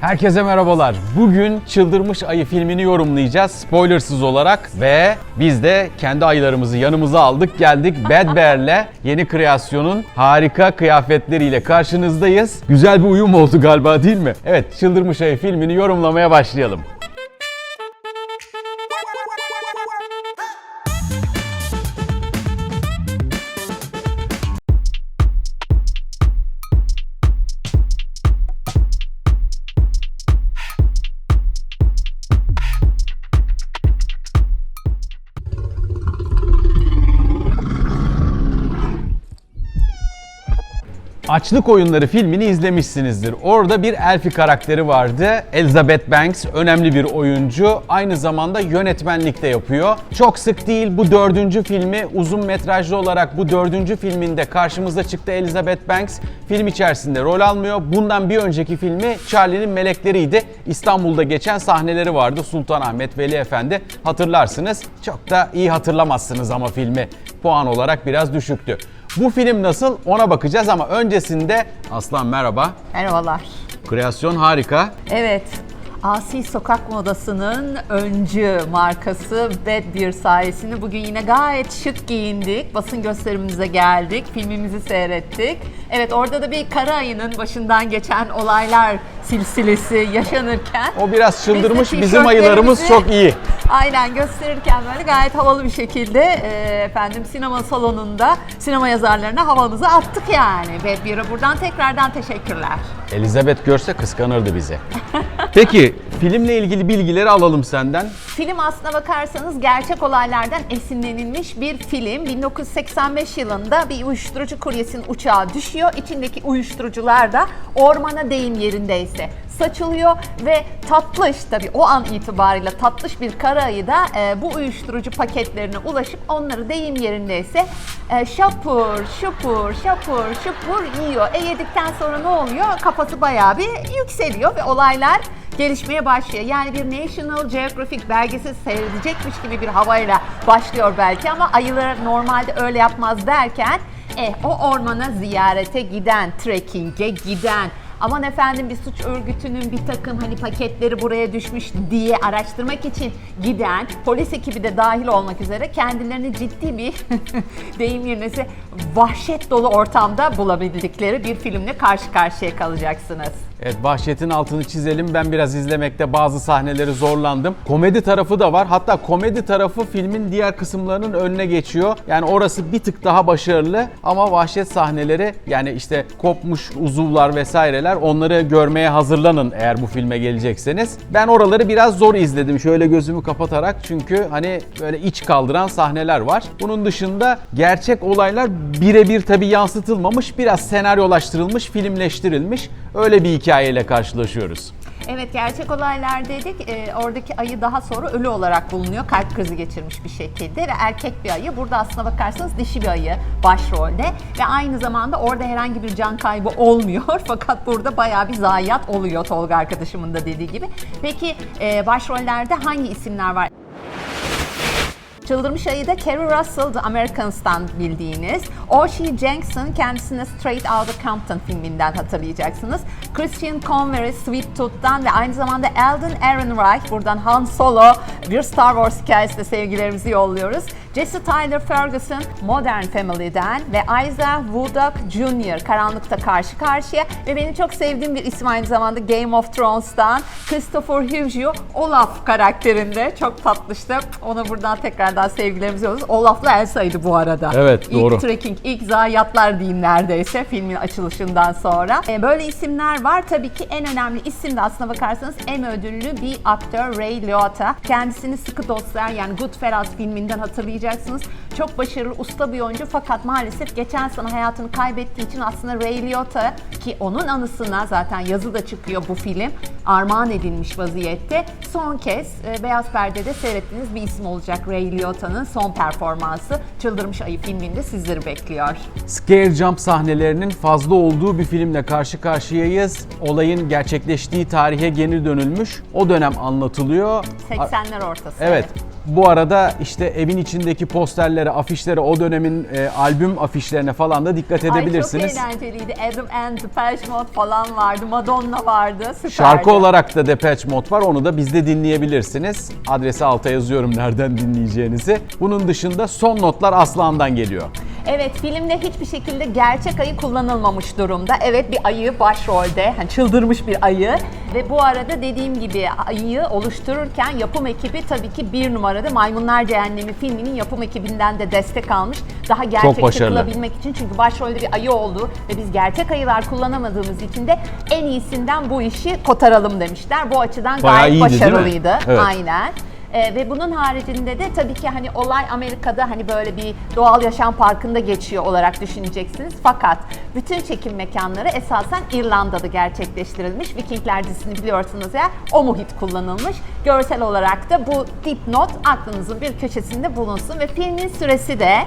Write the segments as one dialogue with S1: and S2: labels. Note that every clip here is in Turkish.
S1: Herkese merhabalar. Bugün Çıldırmış Ayı filmini yorumlayacağız spoilersız olarak ve biz de kendi ayılarımızı yanımıza aldık geldik Bad Bear'le yeni kreasyonun harika kıyafetleriyle karşınızdayız. Güzel bir uyum oldu galiba değil mi? Evet Çıldırmış Ayı filmini yorumlamaya başlayalım. Açlık Oyunları filmini izlemişsinizdir. Orada bir Elfi karakteri vardı. Elizabeth Banks önemli bir oyuncu. Aynı zamanda yönetmenlik de yapıyor. Çok sık değil bu dördüncü filmi uzun metrajlı olarak bu dördüncü filminde karşımıza çıktı Elizabeth Banks. Film içerisinde rol almıyor. Bundan bir önceki filmi Charlie'nin Melekleriydi. İstanbul'da geçen sahneleri vardı. Sultanahmet Veli Efendi hatırlarsınız. Çok da iyi hatırlamazsınız ama filmi puan olarak biraz düşüktü. Bu film nasıl ona bakacağız ama öncesinde Aslan merhaba.
S2: Merhabalar.
S1: Kreasyon harika.
S2: Evet, Asi Sokak Modası'nın öncü markası Bad Beer sayesinde bugün yine gayet şık giyindik. Basın gösterimimize geldik, filmimizi seyrettik. Evet orada da bir kara ayının başından geçen olaylar silsilesi yaşanırken
S1: O biraz çıldırmış.
S2: biz de
S1: Bizim ayılarımız
S2: tişörtlerimizi-
S1: çok iyi.
S2: Aynen gösterirken böyle gayet havalı bir şekilde e, efendim sinema salonunda sinema yazarlarına havamızı attık yani. Bad Beer'a buradan tekrardan teşekkürler.
S1: Elizabeth görse kıskanırdı bizi. Peki filmle ilgili bilgileri alalım senden.
S2: Film aslına bakarsanız gerçek olaylardan esinlenilmiş bir film. 1985 yılında bir uyuşturucu kuryesinin uçağı düşüyor. İçindeki uyuşturucular da ormana deyim yerindeyse saçılıyor ve tatlış tabii o an itibariyle tatlış bir kara ayı da e, bu uyuşturucu paketlerine ulaşıp onları deyim yerindeyse e, şapur şupur şapur şupur yiyor. E yedikten sonra ne oluyor? Kafası bayağı bir yükseliyor ve olaylar gelişmeye başlıyor. Yani bir National Geographic belgesel seyredecekmiş gibi bir havayla başlıyor belki ama ayılar normalde öyle yapmaz derken eh o ormana ziyarete giden, trekking'e giden, aman efendim bir suç örgütünün bir takım hani paketleri buraya düşmüş diye araştırmak için giden polis ekibi de dahil olmak üzere kendilerini ciddi bir deyim yerine vahşet dolu ortamda bulabildikleri bir filmle karşı karşıya kalacaksınız.
S1: Evet vahşetin altını çizelim. Ben biraz izlemekte bazı sahneleri zorlandım. Komedi tarafı da var. Hatta komedi tarafı filmin diğer kısımlarının önüne geçiyor. Yani orası bir tık daha başarılı ama vahşet sahneleri yani işte kopmuş uzuvlar vesaireler onları görmeye hazırlanın eğer bu filme gelecekseniz. Ben oraları biraz zor izledim şöyle gözümü kapatarak çünkü hani böyle iç kaldıran sahneler var. Bunun dışında gerçek olaylar birebir tabii yansıtılmamış, biraz senaryolaştırılmış, filmleştirilmiş. Öyle bir hikayeyle karşılaşıyoruz.
S2: Evet gerçek olaylar dedik. Ee, oradaki ayı daha sonra ölü olarak bulunuyor. Kalp krizi geçirmiş bir şekilde ve erkek bir ayı. Burada aslına bakarsanız dişi bir ayı başrolde ve aynı zamanda orada herhangi bir can kaybı olmuyor. Fakat burada bayağı bir zayiat oluyor Tolga arkadaşımın da dediği gibi. Peki e, başrollerde hangi isimler var? Çıldırmış Ayı'da Kerry Russell The Americans'tan bildiğiniz. Oshie Jackson kendisini Straight Outta Compton filminden hatırlayacaksınız. Christian Convery Sweet Tooth'tan ve aynı zamanda Alden Ehrenreich buradan Han Solo bir Star Wars hikayesinde sevgilerimizi yolluyoruz. Jesse Tyler Ferguson Modern Family'den ve Isaiah Woodcock Jr. Karanlıkta karşı karşıya ve benim çok sevdiğim bir isim aynı zamanda Game of Thrones'tan Christopher Hughes Olaf karakterinde çok tatlıştı. Ona buradan tekrardan sevgilerimizi yolluyoruz. Olaf'la Elsa'ydı bu arada.
S1: Evet, doğru.
S2: İlk trekking, ilk zayiatlar diyeyim neredeyse filmin açılışından sonra. Ee, böyle isimler var. Tabii ki en önemli isim de aslına bakarsanız Emmy ödüllü bir aktör Ray Liotta. Kendisini Sıkı Dostlar yani Goodfellas filminden hatırlayacaksınız. Çok başarılı, usta bir oyuncu fakat maalesef geçen sene hayatını kaybettiği için aslında Ray Liotta ki onun anısına zaten yazı da çıkıyor bu film armağan edilmiş vaziyette. Son kez e, Beyaz Perde'de seyrettiğiniz bir isim olacak Ray Liotta'nın son performansı. Çıldırmış Ayı filminde sizleri bekliyor.
S1: Scare jump sahnelerinin fazla olduğu bir filmle karşı karşıyayız. Olayın gerçekleştiği tarihe geri dönülmüş. O dönem anlatılıyor.
S2: 80'ler ortası.
S1: Evet. Bu arada işte evin içindeki posterlere, afişlere, o dönemin e, albüm afişlerine falan da dikkat edebilirsiniz.
S2: Ay çok eğlenceliydi. Adam and Depeche Mode falan vardı. Madonna vardı. Süperdi.
S1: Şarkı olarak da Depeche Mode var. Onu da bizde dinleyebilirsiniz. Adresi alta yazıyorum nereden dinleyeceğinizi. Bunun dışında son notlar Aslan'dan geliyor.
S2: Evet filmde hiçbir şekilde gerçek ayı kullanılmamış durumda. Evet bir ayı başrolde, hani çıldırmış bir ayı. Ve bu arada dediğim gibi ayıyı oluştururken yapım ekibi tabii ki bir numarada Maymunlar Cehennemi filminin yapım ekibinden de destek almış. Daha gerçekçi
S1: başarılı.
S2: kılabilmek için çünkü başrolde bir ayı oldu ve biz gerçek ayılar kullanamadığımız için de en iyisinden bu işi kotaralım demişler. Bu açıdan
S1: Bayağı
S2: gayet
S1: iyiydi, değil mi?
S2: başarılıydı.
S1: Evet.
S2: Aynen. Ee, ve bunun haricinde de tabii ki hani olay Amerika'da hani böyle bir doğal yaşam parkında geçiyor olarak düşüneceksiniz. Fakat bütün çekim mekanları esasen İrlanda'da gerçekleştirilmiş. Vikingler dizisini biliyorsunuz ya o muhit kullanılmış. Görsel olarak da bu dipnot aklınızın bir köşesinde bulunsun ve filmin süresi de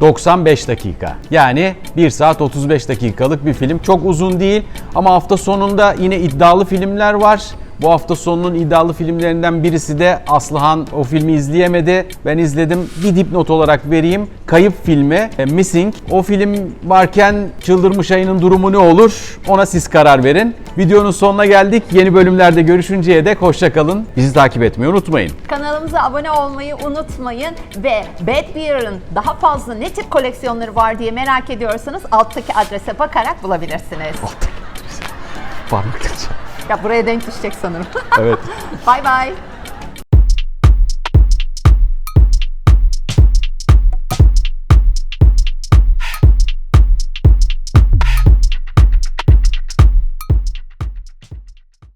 S1: 95 dakika. Yani 1 saat 35 dakikalık bir film. Çok uzun değil ama hafta sonunda yine iddialı filmler var. Bu hafta sonunun iddialı filmlerinden birisi de Aslıhan o filmi izleyemedi. Ben izledim. Bir dipnot olarak vereyim. Kayıp filmi e, Missing. O film varken Çıldırmış Ayı'nın durumu ne olur? Ona siz karar verin. Videonun sonuna geldik. Yeni bölümlerde görüşünceye dek hoşça kalın. Bizi takip etmeyi unutmayın.
S2: kanalımıza abone olmayı unutmayın ve Bad Beer'ın daha fazla ne tip koleksiyonları var diye merak ediyorsanız alttaki adrese bakarak bulabilirsiniz.
S1: Parmak
S2: Ya buraya denk düşecek sanırım.
S1: Evet.
S2: Bye bye.